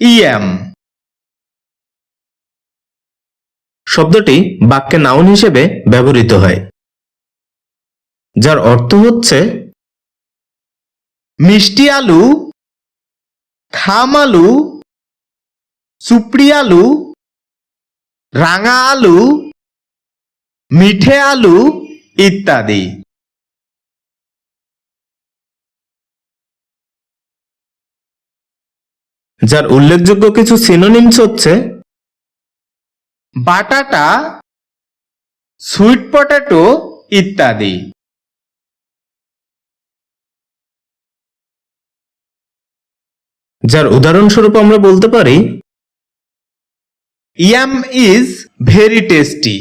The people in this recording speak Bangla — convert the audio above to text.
ইয়াম শব্দটি বাক্যে নাউন হিসেবে ব্যবহৃত হয়, যার অর্থ হচ্ছে মিষ্টি আলু, খাম আলু, সুপ্রি আলু, রাঙা আলু, মিঠে আলু ইত্যাদি। যার উল্লেখযোগ্য কিছু সিনোনিমস হচ্ছে বাটাটা সুইট পটেটো ইত্যাদি। যার উদাহরণস্বরূপ আমরা বলতে পারি ইয়াম ইজ ভেরি টেস্টি